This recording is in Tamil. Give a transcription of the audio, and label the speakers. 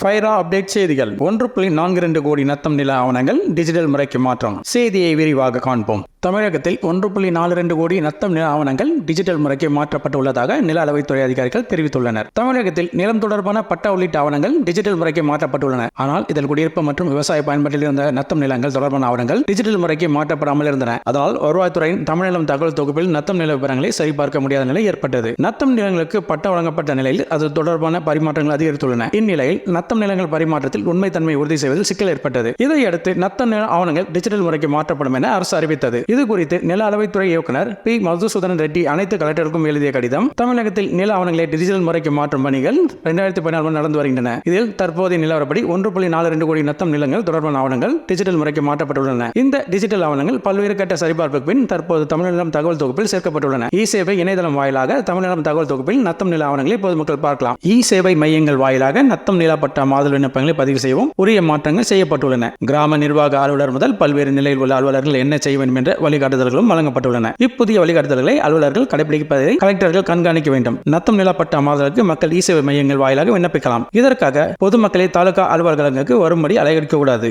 Speaker 1: ஃபைரா அப்டேட் செய்திகள். ஒன்று புள்ளி நான்கு ரெண்டு கோடி நத்தம் நில ஆவணங்கள் டிஜிட்டல் முறைக்கு மாற்றம். செய்தியை விரிவாக காண்போம். தமிழகத்தில் ஒன்று புள்ளி நாலு ரெண்டு கோடி நத்தம் நில ஆவணங்கள் டிஜிட்டல் முறைக்கு மாற்றப்பட்டுள்ளதாக நில அளவைத்துறை அதிகாரிகள் தெரிவித்துள்ளனர். தமிழகத்தில் நிலம் தொடர்பான பட்டா உள்ளிட்ட ஆவணங்கள் டிஜிட்டல் முறைக்கு மாற்றப்பட்டுள்ளன. ஆனால் இதில் குடியிருப்பு மற்றும் விவசாய பயன்பாட்டில் இருந்த நத்தம் நிலங்கள் தொடர்பான ஆவணங்கள் டிஜிட்டல் முறைக்கு மாற்றப்படாமல் இருந்தன. அதனால் வருவாய்த்துறையின் தமிழ்நிலம் தகவல் தொகுப்பில் நத்தம் நில விவரங்களை சரிபார்க்க முடியாத நிலை ஏற்பட்டது. நத்தம் நிலங்களுக்கு பட்டா வழங்கப்பட்ட நிலையில் அது தொடர்பான பரிமாற்றங்கள் அதிகரித்துள்ளன. இந்நிலையில் நத்தம் நிலங்கள் பரிமாற்றத்தில் உண்மைத்தன்மை உறுதி செய்வதில் சிக்கல் ஏற்பட்டது. இதையடுத்து நத்தம் நில ஆவணங்கள் டிஜிட்டல் முறைக்கு மாற்றப்படும் என அரசு அறிவித்தது. இது குறித்து நில அளவைத்துறை இயக்குநர் பி. மதுசூதனன் ரெட்டி அனைத்து கலெக்டருக்கும் எழுதிய கடிதம் தமிழகத்தில் நில ஆவணங்களை டிஜிட்டல் முறைக்கு மாற்றும் பணிகள் இரண்டாயிரத்தி பதினாறு நடந்து வருகின்றன. இதில் தற்போதைய நிலவரப்படி ஒன்று புள்ளி நாலு ரெண்டு கோடி நத்தம் நிலங்கள் தொடர்பான ஆவணங்கள் டிஜிட்டல் முறைக்கு மாற்றப்பட்டுள்ளன. இந்த டிஜிட்டல் ஆவணங்கள் பல்வேறு கட்ட சரிபார்ப்புக்கு பின் தற்போது தமிழ்நிலம் தகவல் தொகுப்பில் சேர்க்கப்பட்டுள்ளன. இ சேவை இணையதளம் வாயிலாக தமிழ்நிலம் தகவல் தொகுப்பில் நத்தம் நில ஆவணங்களை பொதுமக்கள் பார்க்கலாம். இ சேவை மையங்கள் வாயிலாக நத்தம் நிலப்பட்ட மாவட்ட மாதல் விண்ணப்பங்களை பதிவு செய்யவும் உரிய மாற்றங்கள் செய்யப்பட்டுள்ளன. கிராம நிர்வாக அலுவலர் முதல் பல்வேறு நிலையில் உள்ள அலுவலர்கள் என்ன செய்ய வேண்டும் என்ற வழிகாட்டுதல்களும் வழங்கப்பட்டுள்ளன. இப்புதிய வழிகாட்டுதல்களை அலுவலர்கள் கடைபிடிப்பதை கலெக்டர்கள் கண்காணிக்க வேண்டும். நத்தம் நிலப்பட்ட மாதலுக்கு மக்கள் இசேவை மையங்கள் வாயிலாக விண்ணப்பிக்கலாம். இதற்காக பொதுமக்களை தாலுகா அலுவலகங்களுக்கு வரும்படி அலையடிக்க கூடாது.